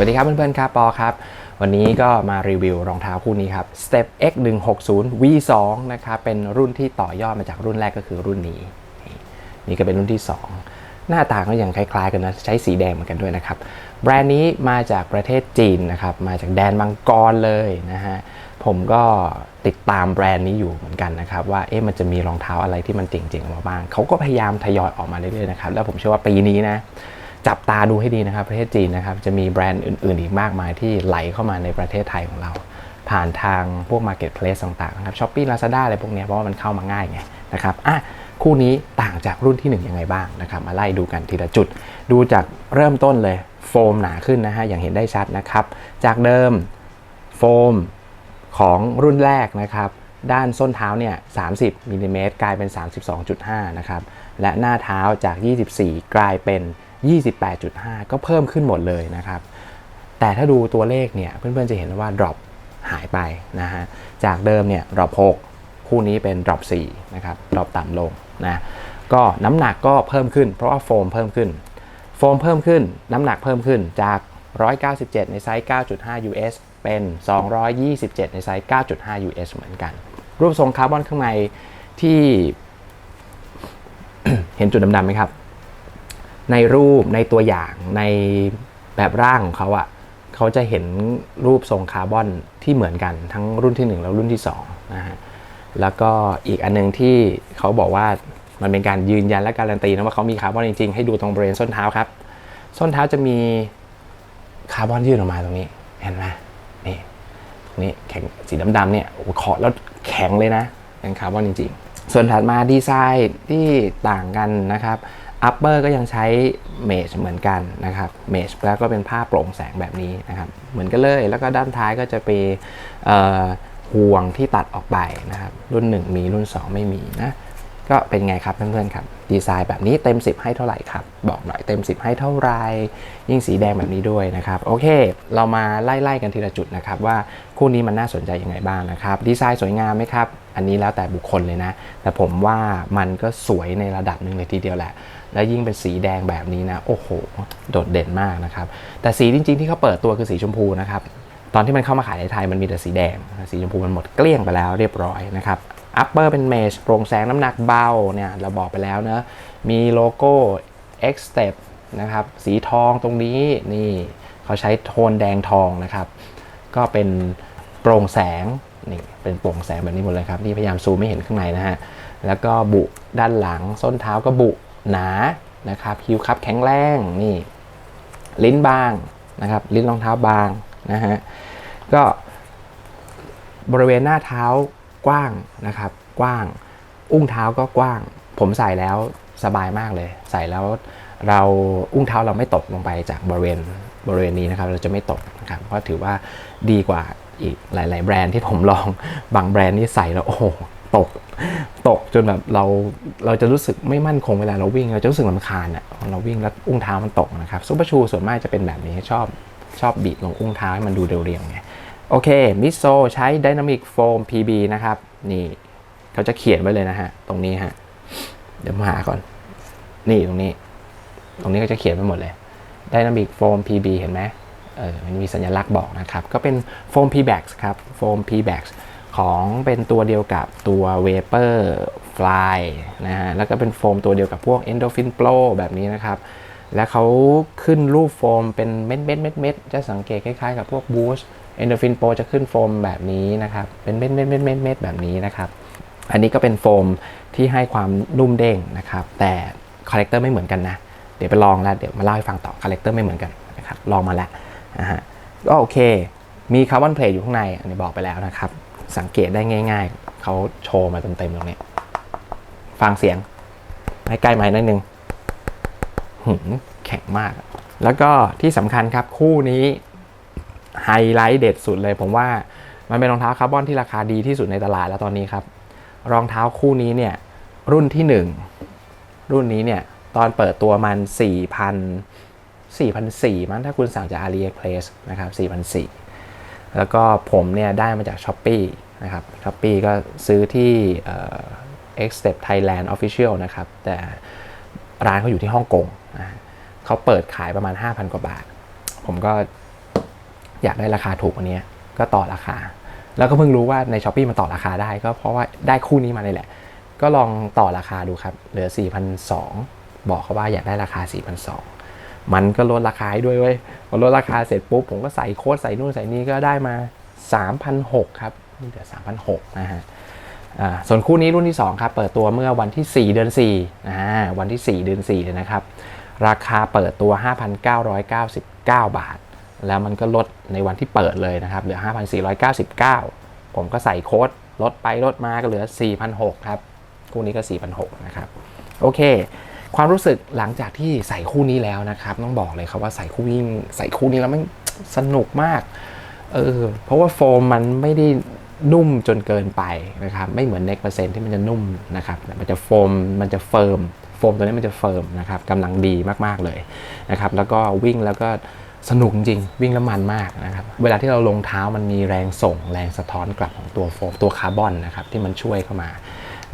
วัสดีครับเพื่อนๆครับปอครับ วันนี้ก็มารีวิวรองเท้าคู่นี้ครับ Step X 1 6 0 V2 นะครับเป็นรุ่นที่ต่อยอดมาจากรุ่นแรกก็คือรุ่นนี้ นี่ก็เป็นรุ่นที่ 2 หน้าตาก็ยังคล้ายๆกันนะ ใช้สีแดงเหมือนกันด้วยนะครับ แบรนด์นี้มาจากประเทศจีนนะครับ มาจากแดนมังกรเลยนะฮะผมก็ติดตามแบรนด์นี้อยู่เหมือนกันนะครับ ว่าเอ๊ะมันจะมีรองเท้าอะไรที่มันเจ๋งๆออกมาบ้างเขาก็พยายามทยอยออกมาเรื่อยๆนะครับแล้วผมเชื่อว่าปีนี้นะ จับตาดูให้ดีนะครับ ประเทศจีนนะครับ จะมีแบรนด์อื่น ๆ อีกมากมายที่ไหลเข้ามาในประเทศไทยของเรา ผ่านทางพวก Marketplace ต่างๆนะครับช้อปปี้ลาซาด้าอะไรพวกนี้เพราะว่ามันเข้ามาง่ายไงนะครับอะคู่นี้ต่างจากรุ่นที่ 1 ยังไงบ้างนะครับ มาไล่ดูกันทีละจุด ดูจากเริ่มต้นเลยโฟมหนาขึ้นนะฮะอย่างเห็นได้ชัดนะครับ จากเดิมโฟมของรุ่นแรกนะครับด้านส้นเท้าเนี่ย 30มิลลิเมตรกลายเป็น 32.5 นะครับ และหน้าเท้าจาก 24 กลายเป็น 28.5 ก็เพิ่มขึ้นหมดเลยนะครับ แต่ถ้าดูตัวเลขเนี่ยเพื่อนๆจะเห็นว่า drop หายไปนะฮะ จากเดิมเนี่ย drop 6 คู่นี้เป็น drop 4 นะครับ drop ต่ำลงนะ ก็น้ำหนักก็เพิ่มขึ้น เพราะว่าโฟมเพิ่มขึ้น โฟมเพิ่มขึ้น น้ำหนักเพิ่มขึ้นจาก 197 ในไซส์ 9.5 US เป็น 227 ในไซส์ 9.5 US เหมือนกัน รูปทรงคาร์บอนข้างในที่ เห็นจุดดำๆไหมครับ ในรูปในตัวอย่างในแบบร่างของเขาอะเขาจะเห็นรูปทรงคาร์บอนที่เหมือนกันทั้งรุ่นที่ 1 แล้วรุ่นที่2นะฮะแล้วก็อีกอันนึงที่เขาบอกว่ามันเป็นการยืนยันและการันตีนะว่าเขามีคาร์บอนจริงๆ ให้ดูตรงบริเวณส้นเท้าครับ ส้นเท้าจะมีคาร์บอนยื่นออกมาตรงนี้เห็นไหมนี่ตรงนี้แข็งสีดำๆเนี่ยโอ้โหเคาะแล้วแข็งเลยนะเป็นคาร์บอนจริงๆ ส่วนถัดมาดีไซน์ที่ต่างกันนะครับ อัปเปอร์ก็ยังใช้เมชเหมือนกันนะครับเมชแล้วก็เป็นผ้าโปร่งแสงแบบนี้นะครับเหมือนกันเลยแล้วก็ด้านท้ายก็จะเป็นห่วงที่ตัดออกไปนะครับรุ่น 1 มีรุ่น 2 ไม่มีนะ ก็เป็นไงครับเพื่อนๆครับ ดีไซน์แบบนี้เต็ม 10 ให้เท่าไหร่ครับ บอกหน่อยเต็ม 10 ให้เท่าไหร่ยิ่งสีแดงแบบนี้ด้วยนะครับ โอเค เรามาไล่ๆกันทีละจุดนะครับ ว่าคู่นี้มันน่าสนใจยังไงบ้างนะครับ ดีไซน์สวยงามไหมครับ อันนี้แล้วแต่บุคคลเลยนะ แต่ผมว่ามันก็สวยในระดับหนึ่งเลยทีเดียวแหละ และยิ่งเป็นสีแดงแบบนี้นะ โอ้โห โดดเด่นมากนะครับ แต่สีจริง ๆ ที่เขาเปิดตัวคือสีชมพูนะครับตอนที่มันเข้ามาขายในไทยมันมีแต่สีแดง สีชมพูมันหมดเกลี้ยงไปแล้วเรียบร้อยนะครับ อัปเปอร์เป็นเมชโปร่งแสงน้ำหนักเบาเนี่ยเราบอกไปแล้วเนะมีโลโก้ X Step นะครับสีทองตรงนี้นี่เขาใช้โทนแดงทองนะครับ ก็เป็นโปร่งแสงนี่เป็นโปร่งแสงแบบนี้หมดเลยครับนี่พยายามซูมไม่เห็นข้างในนะฮะแล้วก็บุด้านหลังส้นเท้าก็บุหนานะครับฮิวคัพแข็งแรงนี่ลิ้นบางนะครับลิ้นรองเท้าบางนะฮะก็บริเวณหน้าเท้า กว้างนะครับ กว้าง อุ้งเท้าก็กว้าง ผมใส่แล้วสบายมากเลย ใส่แล้วเราอุ้งเท้าเราไม่ตกลงไปจากบริเวณบริเวณนี้นะครับ เราจะไม่ตกนะครับเพราะถือว่าดีกว่าอีกหลาย ๆ แบรนด์ที่ผมลองบางแบรนด์นี่ใส่แล้วโอ้โหตกตกจนแบบเราเราจะรู้สึกไม่มั่นคงเวลาเราวิ่ง เราจะรู้สึกลำคาญอะเราวิ่งแล้วอุ้งเท้ามันตกนะครับซุปเปอร์ชูส่วนมากจะเป็นแบบนี้ชอบชอบบีบลงอุ้งเท้าให้มันดูเรียวๆไง โอเคมิโซใช้ Dynamic Foam PB นะครับ นี่เขาจะเขียนไว้เลยนะฮะ ตรงนี้ฮะ เดี๋ยวมาหาก่อน นี่ตรงนี้ ตรงนี้ก็จะเขียนไปหมดเลย Dynamic Foam PB เห็นไหมเออมันมีสัญลักษณ์บอกนะครับ ก็เป็น Foam P Bags ครับ Foam P Bags ของเป็นตัวเดียวกับตัว Vapor Fly นะฮะ แล้วก็เป็นโฟมตัวเดียวกับพวก Endorphin Pro แบบนี้นะครับ และเขาขึ้นรูปโฟมเป็นเม็ดเม็ดเม็ดเม็ดจะสังเกตคล้ายๆกับพวก Boost Endorphin Pro จะขึ้นโฟมแบบนี้นะครับ เป็นเม็ดเม็ดเม็ดเม็ดเม็ดแบบนี้นะครับ อันนี้ก็เป็นโฟมที่ให้ความนุ่มเด้งนะครับ แต่คาแรคเตอร์ไม่เหมือนกันนะ เดี๋ยวไปลองแล้วเดี๋ยวมาเล่าให้ฟังต่อคาแรคเตอร์ไม่เหมือนกันนะครับ ลองมาแล้วนะฮะ ก็โอเค มีคาร์บอนเพลทอยู่ข้างใน อันนี้บอกไปแล้วนะครับ สังเกตได้ง่าย ๆ เขาโชว์มาเต็มๆตรงนี้ ฟังเสียง ให้ใกล้ไม้นิดนึงหืมแข็งมาก แล้วก็ที่สำคัญครับคู่นี้ ไฮไลท์เด็ดสุดเลย ผมว่ามันเป็นรองเท้าคาร์บอนที่ราคาดีที่สุดในตลาดแล้วตอนนี้ครับ รองเท้าคู่นี้เนี่ยรุ่นที่ 1 รุ่นนี้เนี่ยตอนเปิดตัวมัน 4,000 4,400มั้งถ้าคุณสั่งจาก AliExpress นะครับ4,400แล้วก็ผมเนี่ยได้มาจาก s h อ p e e นะครับ s h อ p e e ก็ซื้อที่เอ่อ X Step Thailand Official นะครับ แต่ร้านเขาอยู่ที่ฮ่องกงนะเขาเปิดขายประมาณ 5,000 กว่าบาท ผมก็ อยากได้ราคาถูกกว่านี้ก็ต่อราคา แล้วก็เพิ่งรู้ว่าในช้อปปีมันต่อราคาได้ ก็เพราะว่าได้คู่นี้มาเลยแหละ ก็ลองต่อราคาดูครับ เหลือ 4,200 บอกเขาว่าอยากได้ราคา 4,200 มันก็ลดราคาให้ด้วยเว้ยพอลดราคาเสร็จปุ๊บผมก็ใส่โค้ดใส่นู่นใส่นี่ก็ได้มา 3,600 ครับนี่เหลือ3,600 นะฮะส่วนคู่นี้รุ่นที่ 2 ครับ เปิดตัวเมื่อวันที่ 4 เดือน4อ่าวันที่ 4 เดือน4เลยนะครับ ราคาเปิดตัว 5,999 บาท แล้วมันก็ลดในวันที่เปิดเลยนะครับ เหลือ 5,499 ผมก็ใส่โค้ดลดไปลดมาก็เหลือ 4,600 ครับ คู่นี้ก็ 4,600 นะครับ โอเค ความรู้สึกหลังจากที่ใส่คู่นี้แล้วนะครับ ต้องบอกเลยครับว่าใส่คู่วิ่งใส่คู่นี้แล้วมันสนุกมาก เออ เพราะว่าโฟมมันไม่ได้นุ่มจนเกินไปนะครับ ไม่เหมือนเน็กเปอร์เซ็นที่มันจะนุ่มนะครับ มันจะโฟม มันจะเฟิร์ม โฟมตัวนี้มันจะเฟิร์มนะครับกำลังดีมากๆเลยนะครับ แล้วก็วิ่งแล้วก็ สนุกจริง วิ่งแล้วมันมากนะครับ เวลาที่เราลงเท้ามันมีแรงส่ง แรงสะท้อนกลับของตัวโฟมตัวคาร์บอนนะครับที่มันช่วยเข้ามา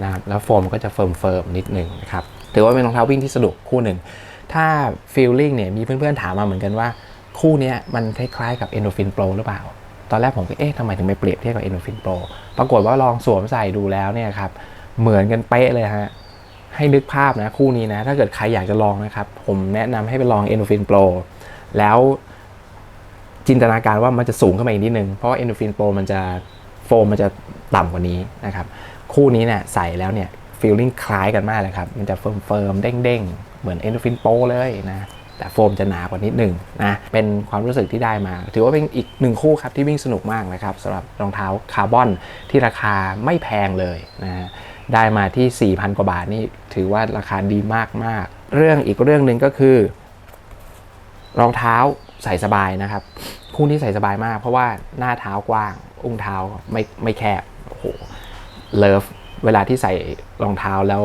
นะครับแล้วโฟมก็จะเฟิร์มเฟิร์มนิดหนึ่งนะครับถือว่าเป็นรองเท้าวิ่งที่สนุกคู่หนึ่ง ถ้าฟีลลิ่งเนี่ยมีเพื่อนๆถามมาเหมือนกันว่า คู่นี้มันคล้ายๆกับ Endorphin Pro หรือเปล่า ตอนแรกผมก็เอ๊ะทำไมถึงไม่เปรียบเทียบกับ Endorphin Pro ปรากฏว่าลองสวมใส่ดูแล้วเนี่ยครับเหมือนกันเป๊ะเลยฮะให้นึกภาพนะคู่นี้นะถ้าเกิดใครอยากจะลองนะครับผมแนะนำให้ไปลอง Endorphin Pro แล้วจินตนาการว่ามันจะสูงขึ้นมาอีกนิดนึง เพราะว่า Endorphin Pro มันจะโฟมมันจะต่ำกว่านี้นะครับ คู่นี้เนี่ยใส่แล้วเนี่ยฟีลลิ่งคล้ายกันมากเลยครับ มันจะเฟิร์มเฟิร์มๆเด้งๆ เหมือน Endorphin Pro เลยนะแต่โฟมจะหนากว่านิดหนึ่งนะ เป็นความรู้สึกที่ได้มา ถือว่าเป็นอีกหนึ่งคู่ครับที่วิ่งสนุกมากนะครับสำหรับรองเท้าคาร์บอนที่ราคาไม่แพงเลยนะได้มาที่ 4,000 กว่าบาทนี่ถือว่าราคาดีมากมากๆเรื่องอีกเรื่องหนึ่งก็คือ รองเท้าใส่สบายนะครับ คู่นี้ใส่สบายมาก เพราะว่าหน้าเท้ากว้าง อุ้งเท้าไม่ไม่แคบโอ้โหเลิฟเวลาที่ใส่รองเท้าแล้ว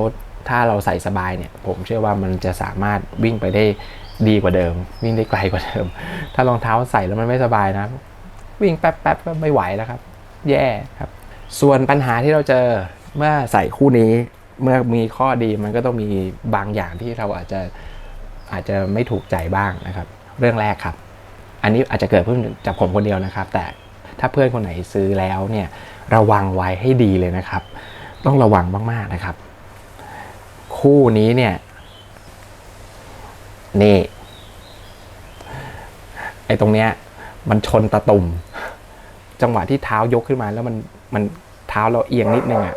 ถ้าเราใส่สบายเนี่ย ผมเชื่อว่ามันจะสามารถวิ่งไปได้ดีกว่าเดิม วิ่งได้ไกลกว่าเดิม ถ้ารองเท้าใส่แล้วมันไม่สบายนะ วิ่งแป๊บๆก็ไม่ไหวแล้วครับ แย่ครับ ส่วนปัญหาที่เราเจอเมื่อใส่คู่นี้เมื่อมีข้อดีมันก็ต้องมีบางอย่างที่เราอาจจะอาจจะไม่ถูกใจบ้างนะครับ เรื่องแรกครับ อันนี้อาจจะเกิดเพิ่งจากผมคนเดียวนะครับ แต่ถ้าเพื่อนคนไหนซื้อแล้วเนี่ยระวังไว้ให้ดีเลยนะครับ ต้องระวังมากๆนะครับ คู่นี้เนี่ยนี่ไอ้ตรงเนี้ยมันชนตะตุ่ม จังหวะที่เท้ายกขึ้นมาแล้วมันมันเท้าเราเอียงนิดนึงอะ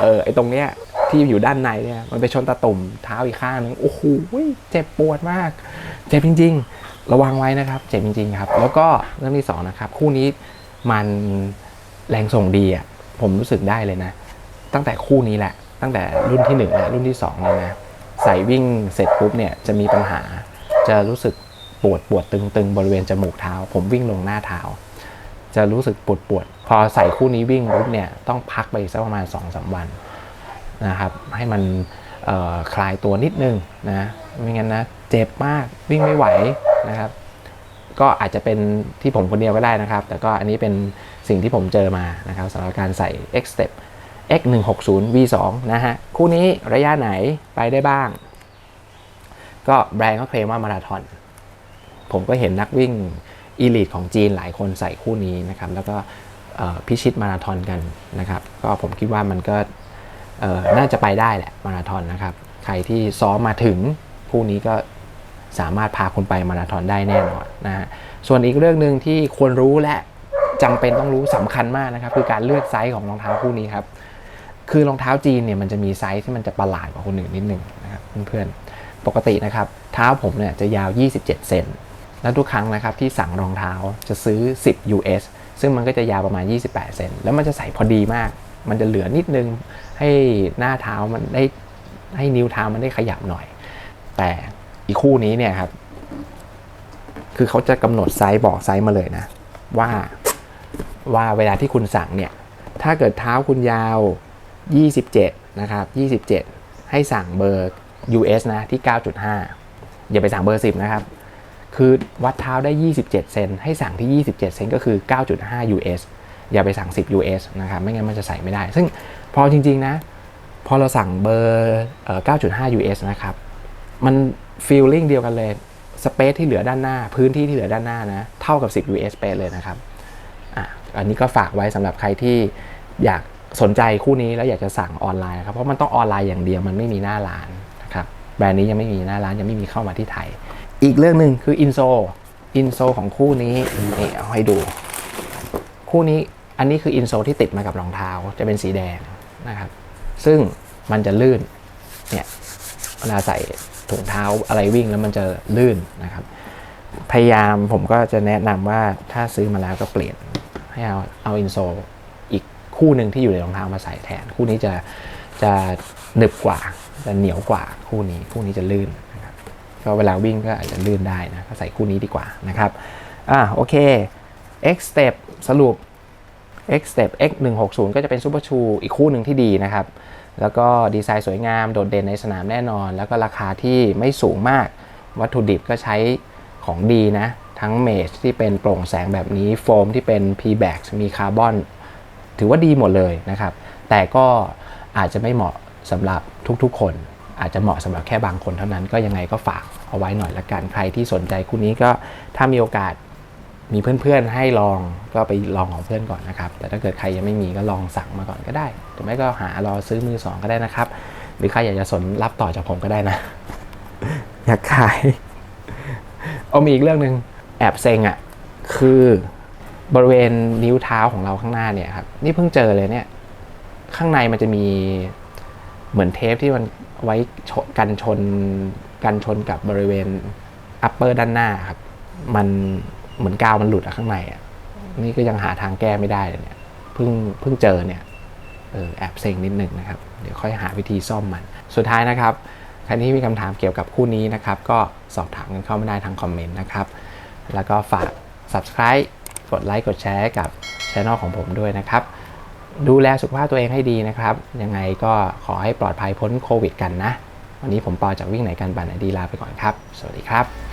เออไอ้ตรงเนี้ยที่อยู่ด้านในเนี่ยมันไปชนตะตุ่มเท้าอีกข้างนึงโอ้โหเจ็บปวดมาก เจ็บจริง ๆ ระวังไว้นะครับ เจ็บจริง ๆ ครับ แล้วก็เรื่องที่สองนะครับ คู่นี้มันแรงส่งดีอะผมรู้สึกได้เลยนะ ตั้งแต่คู่นี้แหละ ตั้งแต่รุ่นที่1และรุ่นที่2เลยนะใส่วิ่งเสร็จปุ๊บเนี่ยจะมีปัญหา จะรู้สึกปวดปวดตึงๆ บริเวณจมูกเท้า ผมวิ่งลงหน้าเท้า จะรู้สึกปวดปวดพอใส่คู่นี้วิ่งปุ๊บเนี่ยต้องพักไปสักประมาณ2อสวันนะครับ ให้มันคลายตัวนิดนึงนะไม่งั้นนะ เจ็บมากวิ่งไม่ไหวนะครับ ก็อาจจะเป็นที่ผมคนเดียวก็ได้นะครับ แต่ก็อันนี้เป็นสิ่งที่ผมเจอมานะครับสำหรับการใส่ X Step X 1 6 0 V 2นะฮะคู่นี้ระยะไหนไปได้บ้าง ก็แบรนด์ก็เคลมว่ามาราธอนผมก็เห็นนักวิ่งอีลิทของจีนหลายคนใส่คู่นี้นะครับ แล้วก็พิชิตมาราธอนกันนะครับ ก็ผมคิดว่ามันก็น่าจะไปได้แหละมาราธอนนะครับ ใครที่ซ้อมมาถึงคู่นี้ก็ สามารถพาคุณไปมาราธอนได้แน่นอนนะฮะส่วนอีกเรื่องหนึ่งที่ควรรู้และจำเป็นต้องรู้สำคัญมากนะครับ คือการเลือกไซส์ของรองเท้าคู่นี้ครับ คือรองเท้าจีนเนี่ยมันจะมีไซส์ที่มันจะประหลาดกว่าคนอื่นนิดนึงนะครับเพื่อนๆปกตินะครับ เท้าผมเนี่ยจะยาว 27 เซนแล้วทุกครั้งนะครับที่สั่งรองเท้าจะซื้อ 10 US ซึ่งมันก็จะยาวประมาณ 28 เซนแล้วมันจะใส่พอดีมาก มันจะเหลือนิดนึงให้หน้าเท้ามันได้ให้นิ้วเท้ามันได้ขยับหน่อย แต่ อีคู่นี้เนี่ยครับ คือเขาจะกำหนดไซส์บอกไซส์มาเลยนะ ว่าว่าเวลาที่คุณสั่งเนี่ย ถ้าเกิดเท้าคุณยาว 27 นะครับ 27 ให้สั่งเบอร์ US นะที่ 9.5 อย่าไปสั่งเบอร์ 10 นะครับ คือวัดเท้าได้ 27 เซนให้สั่งที่ 27 เซนก็คือ 9.5 US อย่าไปสั่ง 10 US นะครับ ไม่งั้นมันจะใส่ไม่ได้ ซึ่งพอจริง ๆ นะ พอเราสั่งเบอร์เอ่อ9.5 US นะครับ มัน ฟีลลิ่งเดียวกันเลยสเปซที่เหลือด้านหน้า พื้นที่ที่เหลือด้านหน้านะ เท่ากับ 10 US space เลยนะครับอะอันนี้ก็ฝากไว้สำหรับใครที่อยากสนใจคู่นี้แล้วอยากจะสั่งออนไลน์ครับเพราะมันต้องออนไลน์อย่างเดียวมันไม่มีหน้าร้านนะครับแบรนด์นี้ยังไม่มีหน้าร้านยังไม่มีเข้ามาที่ไทย อีกเรื่องหนึ่งคืออินโซอินโซของคู่นี้นี่เอาให้ดู คู่นี้อันนี้คืออินโซที่ติดมากับรองเท้าจะเป็นสีแดงนะครับ ซึ่งมันจะลื่นเนี่ยเวลาใส่ ถุงเท้าอะไรวิ่งแล้วมันจะลื่นนะครับ พยายามผมก็จะแนะนำว่าถ้าซื้อมาแล้วก็เปลี่ยนให้เอาเอาอินโซอีกคู่หนึ่งที่อยู่ในรองเท้ามาใส่แทน คู่นี้จะจะหนึบกว่าจะเหนียวกว่าคู่นี้คู่นี้จะลื่นนะครับก็เวลาวิ่งก็อาจจะลื่นได้นะก็ใส่คู่นี้ดีกว่านะครับอ่าโอเค X Step สรุป X Step X 1 6 0ก็จะเป็นซูเปอร์ชูอีกคู่หนึ่งที่ดีนะครับ แล้วก็ดีไซน์สวยงามโดดเด่นในสนามแน่นอน แล้วก็ราคาที่ไม่สูงมาก วัตถุดิบก็ใช้ของดีนะ ทั้งเมชที่เป็นโปร่งแสงแบบนี้โฟมที่เป็น p b a x มีคาร์บอนถือว่าดีหมดเลยนะครับ แต่ก็อาจจะไม่เหมาะสำหรับทุกๆ คน อาจจะเหมาะสำหรับแค่บางคนเท่านั้นก็ยังไงก็ฝากเอาไว้หน่อยละกันใครที่สนใจคู่นี้ก็ถ้ามีโอกาส มีเพื่อนๆให้ลองก็ไปลองของเพื่อนก่อนนะครับ แต่ถ้าเกิดใครยังไม่มีก็ลองสั่งมาก่อนก็ได้หรือไม่ก็หารอซื้อมือสองก็ได้นะครับ หรือใครอยากจะสนรับต่อจากผมก็ได้นะ อยากขายเอามีอีกเรื่องหนึ่งแอบเซ็งอะ่ะคือบริเวณนิ้วเท้าของเราข้างหน้าเนี่ยครับนี่เพิ่งเจอเลยเนี่ย ข้างในมันจะมีเหมือนเทปที่มันไว้ชนกันชนกันชนกับบริเวณอัปเปอร์ด้านหน้าครับ มัน เหมือนกาวมันหลุดอะข้างในอะนี่ก็ยังหาทางแก้ไม่ได้เลยเนี่ยเพิ่งเพิ่งเจอเนี่ยเออแอบเซ็งนิดนึงนะครับ เดี๋ยวค่อยหาวิธีซ่อมมัน สุดท้ายนะครับใครที่มีคำถามเกี่ยวกับคู่นี้นะครับ ก็สอบถามกันเข้ามาได้ทางคอมเมนต์นะครับ แล้วก็ฝาก subscribe กดไลค์กดแชร์กับช่องของผมด้วยนะครับ ดูแลสุขภาพตัวเองให้ดีนะครับ ยังไงก็ขอให้ปลอดภัยพ้นโควิดกันนะ วันนี้ผมปอจากวิ่งไหนกันบันไหนดีลาไปก่อนครับ สวัสดีครับ